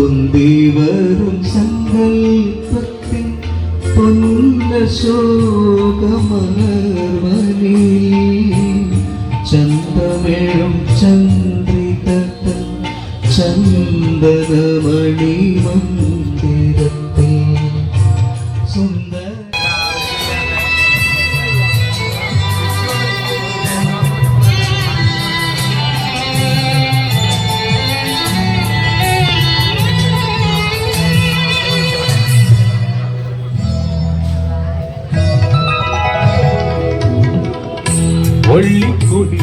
മാർക്കും വരും സങ്കൽപ്പത്തിൽ പൊന്ന ശോകമർവനി ചന്തമേഴും ചന്ദ്രികത്തൻ ചന്ദനമണി മന്ദിരത്തിൽ സുന്ദര அள்ளிக்கொடி